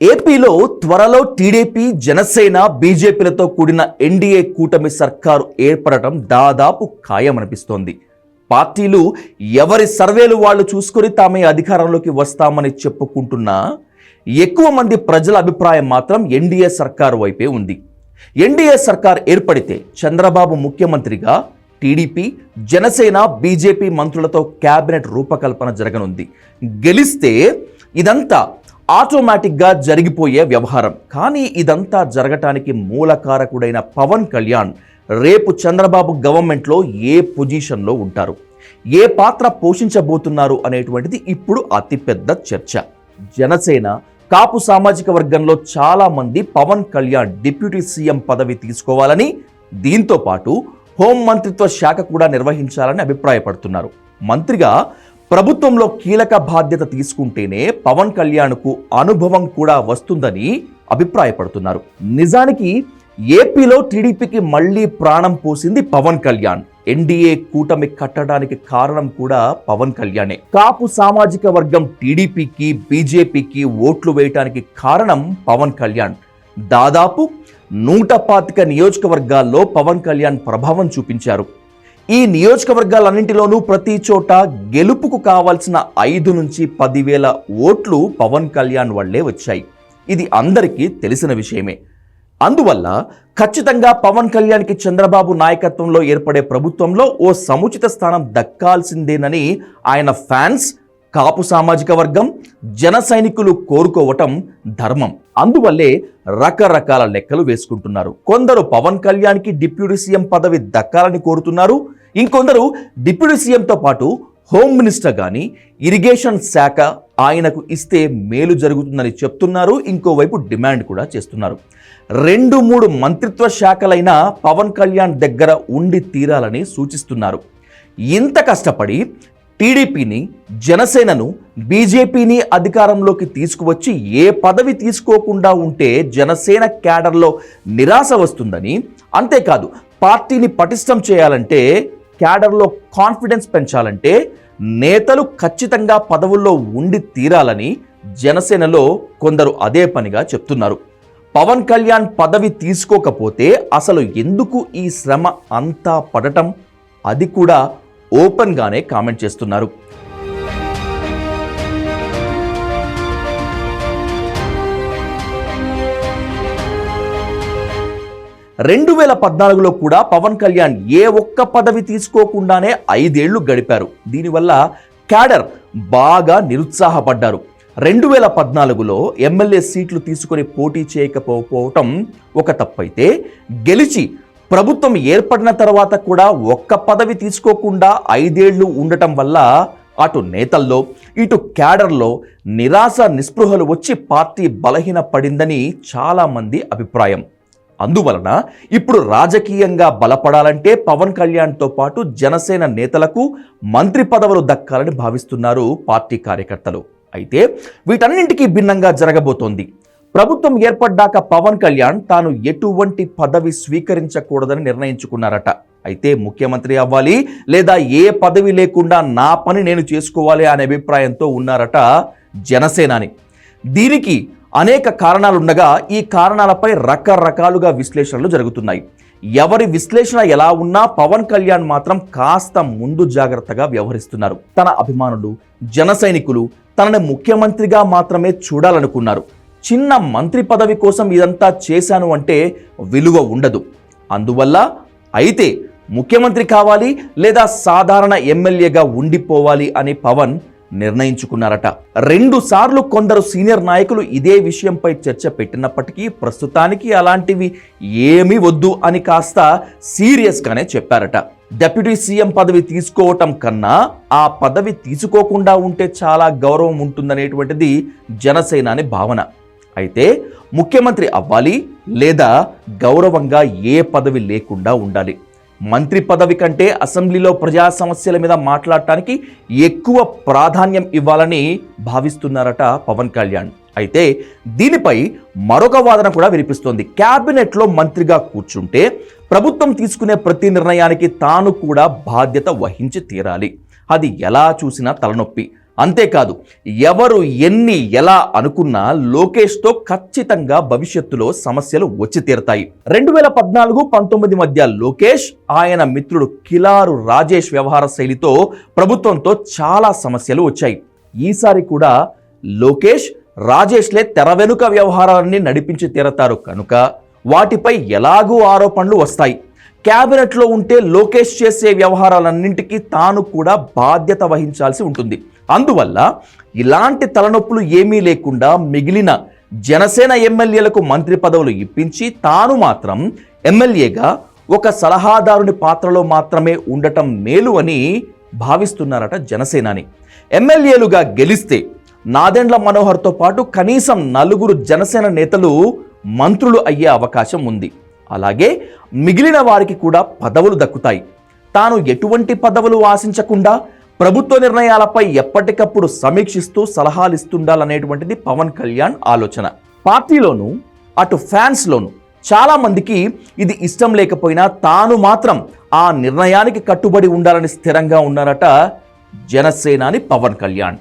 ఏపీలో త్వరలో టీడీపీ జనసేన బీజేపీలతో కూడిన ఎన్డీఏ కూటమి సర్కారు ఏర్పడటం దాదాపు ఖాయమనిపిస్తోంది. పార్టీలు ఎవరి సర్వేలు వాళ్ళు చూసుకొని తామే అధికారంలోకి వస్తామని చెప్పుకుంటున్నా ఎక్కువ మంది ప్రజల అభిప్రాయం మాత్రం ఎన్డీఏ సర్కారు వైపే ఉంది. ఎన్డీఏ సర్కార్ ఏర్పడితే చంద్రబాబు ముఖ్యమంత్రిగా టీడీపీ జనసేన బీజేపీ మంత్రులతో కేబినెట్ రూపకల్పన జరగనుంది. గెలిస్తే ఇదంతా ఆటోమేటిక్గా జరిగిపోయే వ్యవహారం. కానీ ఇదంతా జరగటానికి మూలకారకుడైన పవన్ కళ్యాణ్ రేపు చంద్రబాబు గవర్నమెంట్లో ఏ పొజిషన్లో ఉంటారు? ఏ పాత్ర పోషించబోతున్నారు అనేటువంటిది ఇప్పుడు అతిపెద్ద చర్చ. జనసేన కాపు సామాజిక వర్గంలో చాలామంది పవన్ కళ్యాణ్ డిప్యూటీ సీఎం పదవి తీసుకోవాలని దీంతో పాటు హోం మంత్రిత్వ శాఖ కూడా నిర్వహించాలని అభిప్రాయపడుతున్నారు. మంత్రిగా ప్రభుత్వంలో కీలక బాధ్యత తీసుకుంటేనే పవన్ కళ్యాణ్కు అనుభవం కూడా వస్తుందని అభిప్రాయపడుతున్నారు. నిజానికి ఏపీలో టీడీపీకి మళ్ళీ ప్రాణం పోసింది పవన్ కళ్యాణ్. ఎన్డీఏ కూటమి కట్టడానికి కారణం కూడా పవన్ కళ్యాణే. కాపు సామాజిక వర్గం టీడీపీకి బీజేపీకి ఓట్లు వేయటానికి కారణం పవన్ కళ్యాణ్. దాదాపు నూట పాతిక నియోజకవర్గాల్లో పవన్ కళ్యాణ్ ప్రభావం చూపించారు. ఈ నియోజకవర్గాలన్నింటిలోనూ ప్రతి చోట గెలుపుకు కావాల్సిన ఐదు నుంచి పదివేల ఓట్లు పవన్ కళ్యాణ్ వల్లే వచ్చాయి. ఇది అందరికీ తెలిసిన విషయమే. అందువల్ల ఖచ్చితంగా పవన్ కళ్యాణ్కి చంద్రబాబు నాయకత్వంలో ఏర్పడే ప్రభుత్వంలో ఓ సముచిత స్థానం దక్కాల్సిందేనని ఆయన ఫ్యాన్స్ కాపు సామాజిక వర్గం జన సైనికులు కోరుకోవటం ధర్మం. అందువల్లే రకరకాల లెక్కలు వేసుకుంటున్నారు. కొందరు పవన్ కళ్యాణ్కి డిప్యూటీ సీఎం పదవి దక్కాలని కోరుతున్నారు ఇంకొందరు డిప్యూటీ సీఎంతో పాటు హోమ్ మినిస్టర్ కానీ ఇరిగేషన్ శాఖ ఆయనకు ఇస్తే మేలు జరుగుతుందని చెప్తున్నారు. ఇంకోవైపు డిమాండ్ కూడా చేస్తున్నారు. రెండు మూడు మంత్రిత్వ శాఖలైన పవన్ కళ్యాణ్ దగ్గర ఉండి తీరాలని సూచిస్తున్నారు. ఇంత కష్టపడి టీడీపీని జనసేనను బీజేపీని అధికారంలోకి తీసుకువచ్చి ఏ పదవి తీసుకోకుండా ఉంటే జనసేన క్యాడర్లో నిరాశ వస్తుందని అంతేకాదు పార్టీని పటిష్టం చేయాలంటే క్యాడర్లో కాన్ఫిడెన్స్ పెంచాలంటే నేతలు ఖచ్చితంగా పదవుల్లో ఉండి తీరాలని జనసేనలో కొందరు అదే పనిగా చెప్తున్నారు. పవన్ కళ్యాణ్ పదవి తీసుకోకపోతే అసలు ఎందుకు ఈ శ్రమ అంతా పడటం? అది కూడా ఓపెన్గానే కామెంట్ చేస్తున్నారు. రెండు వేల పద్నాలుగులో కూడా పవన్ కళ్యాణ్ ఏ ఒక్క పదవి తీసుకోకుండానే ఐదేళ్ళు గడిపారు. దీనివల్ల క్యాడర్ బాగా నిరుత్సాహపడ్డారు. రెండు వేల పద్నాలుగులో ఎమ్మెల్యే సీట్లు తీసుకొని పోటీ చేయకపోవటం ఒక తప్పైతే గెలిచి ప్రభుత్వం ఏర్పడిన తర్వాత కూడా ఒక్క పదవి తీసుకోకుండా ఐదేళ్ళు ఉండటం వల్ల అటు నేతల్లో ఇటు క్యాడర్లో నిరాశ నిస్పృహలు వచ్చి పార్టీ బలహీన పడిందని చాలామంది అభిప్రాయం. అందువలన ఇప్పుడు రాజకీయంగా బలపడాలంటే పవన్ కళ్యాణ్తో పాటు జనసేన నేతలకు మంత్రి పదవులు దక్కాలని భావిస్తున్నారు పార్టీ కార్యకర్తలు. అయితే వీటన్నింటికీ భిన్నంగా జరగబోతోంది. ప్రభుత్వం ఏర్పడ్డాక పవన్ కళ్యాణ్ తాను ఎటువంటి పదవి స్వీకరించకూడదని నిర్ణయించుకున్నారట. అయితే ముఖ్యమంత్రి అవ్వాలి లేదా ఏ పదవి లేకుండా నా పని నేను చేసుకోవాలి అనే అభిప్రాయంతో ఉన్నారట జనసేనాని. దీనికి అనేక కారణాలుండగా ఈ కారణాలపై రకరకాలుగా విశ్లేషణలు జరుగుతున్నాయి. ఎవరి విశ్లేషణ ఎలా ఉన్నా పవన్ కళ్యాణ్ మాత్రం కాస్త ముందు జాగ్రత్తగా వ్యవహరిస్తున్నారు. తన అభిమానులు జన సైనికులు తనని ముఖ్యమంత్రిగా మాత్రమే చూడాలనుకున్నారు. చిన్న మంత్రి పదవి కోసం ఇదంతా చేశాను అంటే విలువ ఉండదు. అందువల్ల అయితే ముఖ్యమంత్రి కావాలి లేదా సాధారణ ఎమ్మెల్యేగా ఉండిపోవాలి అని పవన్ నిర్ణయించుకున్నారట. రెండు సార్లు కొందరు సీనియర్ నాయకులు ఇదే విషయంపై చర్చ పెట్టినప్పటికీ ప్రస్తుతానికి అలాంటివి ఏమీ వద్దు అని కాస్త సీరియస్గానే చెప్పారట. డెప్యూటీ సీఎం పదవి తీసుకోవటం కన్నా ఆ పదవి తీసుకోకుండా ఉంటే చాలా గౌరవం ఉంటుందనేటువంటిది జనసేనాని భావన. అయితే ముఖ్యమంత్రి అవ్వాలి లేదా గౌరవంగా ఏ పదవి లేకుండా ఉండాలి. మంత్రి పదవి కంటే అసెంబ్లీలో ప్రజా సమస్యల మీద మాట్లాడటానికి ఎక్కువ ప్రాధాన్యం ఇవ్వాలని భావిస్తున్నారట పవన్ కళ్యాణ్. అయితే దీనిపై మరొక వాదన కూడా వినిపిస్తోంది. క్యాబినెట్లో మంత్రిగా కూర్చుంటే ప్రభుత్వం తీసుకునే ప్రతి నిర్ణయానికి తాను కూడా బాధ్యత వహించి తీరాలి. అది ఎలా చూసినా తలనొప్పి. అంతేకాదు ఎవరు ఎన్ని ఎలా అనుకున్నా లోకేష్తో ఖచ్చితంగా భవిష్యత్తులో సమస్యలు వచ్చి తీరతాయి. రెండు వేల పద్నాలుగు పంతొమ్మిది మధ్య లోకేష్ ఆయన మిత్రుడు కిలారు రాజేష్ వ్యవహార శైలితో ప్రభుత్వంతో చాలా సమస్యలు వచ్చాయి. ఈసారి కూడా లోకేష్ రాజేష్లే తెర వెనుక వ్యవహారాన్ని నడిపించి తీరతారు కనుక వాటిపై ఎలాగూ ఆరోపణలు వస్తాయి. క్యాబినెట్లో ఉంటే లోకేష్ చేసే వ్యవహారాలన్నింటికీ తాను కూడా బాధ్యత వహించాల్సి ఉంటుంది. అందువల్ల ఇలాంటి తలనొప్పులు ఏమీ లేకుండా మిగిలిన జనసేన ఎమ్మెల్యేలకు మంత్రి పదవులు ఇప్పించి తాను మాత్రం ఎమ్మెల్యేగా ఒక సలహాదారుని పాత్రలో మాత్రమే ఉండటం మేలు అని భావిస్తున్నారట జనసేనాని. ఎమ్మెల్యేలుగా గెలిస్తే నాదెండ్ల మనోహర్తో పాటు కనీసం నలుగురు జనసేన నేతలు మంత్రులు అయ్యే అవకాశం ఉంది. అలాగే మిగిలిన వారికి కూడా పదవులు దక్కుతాయి. తాను ఎటువంటి పదవులు ఆశించకుండా ప్రభుత్వ నిర్ణయాలపై ఎప్పటికప్పుడు సమీక్షిస్తూ సలహాలు ఇస్తుండాలనేటువంటిది పవన్ కళ్యాణ్ ఆలోచన. పార్టీలోను అటు ఫ్యాన్స్లోను చాలామందికి ఇది ఇష్టం లేకపోయినా తాను మాత్రం ఆ నిర్ణయానికి కట్టుబడి ఉండాలని స్థిరంగా ఉన్నారట జనసేనాని పవన్ కళ్యాణ్.